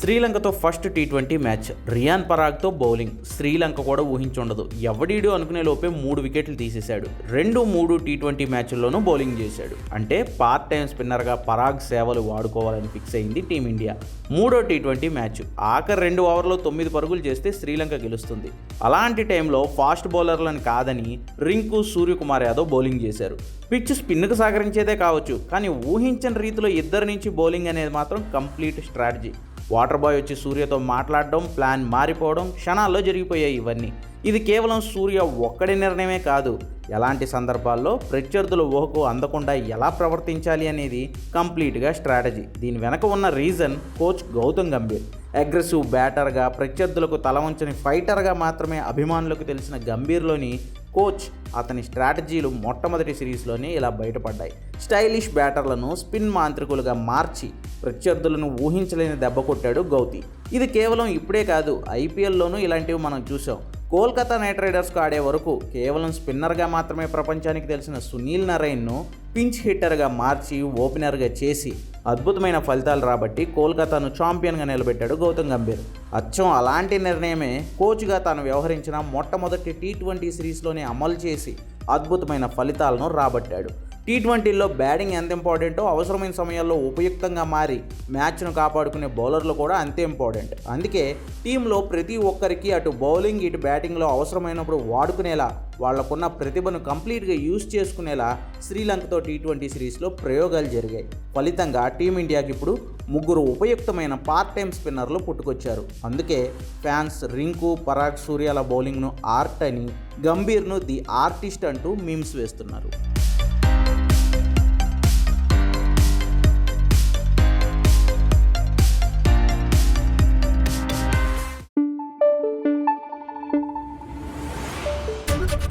శ్రీలంకతో first T twenty match. Riyan పరాగ్తో bowling. Sri Lanka కూడా ఊహించుండదు. ఎవడీడు అనుకునే లోపే మూడు వికెట్లు తీసేశాడు. రెండు మూడు టీ ట్వంటీ మ్యాచ్ల్లోనూ బౌలింగ్ చేశాడు. అంటే పార్ట్ టైం స్పిన్నర్గా పరాగ్ సేవలు వాడుకోవాలని ఫిక్స్ అయింది టీమిండియా. మూడో టీ ట్వంటీ మ్యాచ్. ఆఖరి రెండు ఓవర్లో తొమ్మిది పరుగులు చేస్తే శ్రీలంక గెలుస్తుంది. అలాంటి టైంలో ఫాస్ట్ బౌలర్లను కాదని రింకు సూర్యకుమార్ యాదవ్ బౌలింగ్ చేశారు. పిచ్ స్పిన్కు సహకరించేదే కావచ్చు. కానీ ఊహించని రీతిలో ఇద్దరి నుంచి బౌలింగ్ అనేది మాత్రం కంప్లీట్ స్ట్రాటజీ. వాటర్ బాయ్ వచ్చి సూర్యతో మాట్లాడడం ప్లాన్ మారిపోవడం క్షణాల్లో జరిగిపోయాయి ఇవన్నీ. ఇది కేవలం సూర్య ఒక్కడి నిర్ణయమే కాదు. ఎలాంటి సందర్భాల్లో ప్రత్యర్థుల ఊహకు అందకుండా ఎలా ప్రవర్తించాలి అనేది కంప్లీట్గా స్ట్రాటజీ. దీని వెనక ఉన్న reason coach Gautam Gambhir. Aggressive బ్యాటర్గా ప్రత్యర్థులకు తలవంచని ఫైటర్గా మాత్రమే అభిమానులకు తెలిసిన గంభీర్లోని కోచ్ అతని స్ట్రాటజీలు మొట్టమొదటి సిరీస్లోనే ఇలా బయటపడ్డాయి. స్టైలిష్ బ్యాటర్లను స్పిన్ మాంత్రికులుగా మార్చి ప్రత్యర్థులను ఊహించలేని దెబ్బ కొట్టాడు గౌతి. ఇది కేవలం ఇప్పుడే కాదు ఐపీఎల్లోనూ ఇలాంటివి మనం చూసాం కోల్కతా నైట్ రైడర్స్కు ఆడే వరకు కేవలం స్పిన్నర్గా మాత్రమే ప్రపంచానికి తెలిసిన సునీల్ నరైన్ను పించ్ హిట్టర్గా మార్చి ఓపెనర్గా చేసి అద్భుతమైన ఫలితాలు రాబట్టి కోల్కతాను ఛాంపియన్గా నిలబెట్టాడు గౌతమ్ గంభీర్. అచ్చం అలాంటి నిర్ణయమే కోచ్గా తాను వ్యవహరించిన మొట్టమొదటి టీ ట్వంటీ సిరీస్లోనే అమలు చేసి అద్భుతమైన ఫలితాలను రాబట్టాడు. టీ ట్వంటీలో బ్యాటింగ్ ఎంత ఇంపార్టెంటో అవసరమైన సమయాల్లో ఉపయుక్తంగా మారి మ్యాచ్ను కాపాడుకునే బౌలర్లు కూడా అంతే ఇంపార్టెంట్ అందుకే టీంలో ప్రతి ఒక్కరికి అటు బౌలింగ్ ఇటు బ్యాటింగ్లో అవసరమైనప్పుడు వాడుకునేలా వాళ్ళకున్న ప్రతిభను కంప్లీట్గా యూజ్ చేసుకునేలా శ్రీలంకతో టీ ట్వంటీ సిరీస్లో ప్రయోగాలు జరిగాయి. ఫలితంగా టీమిండియాకి ఇప్పుడు ముగ్గురు ఉపయుక్తమైన పార్ట్ టైం స్పిన్నర్లు పుట్టుకొచ్చారు. అందుకే ఫ్యాన్స్ రింకు పరాగ్ సూర్యాల బౌలింగ్ను ఆర్ట్ అని గంభీర్ను ది ఆర్టిస్ట్ అంటూ మీమ్స్ వేస్తున్నారు.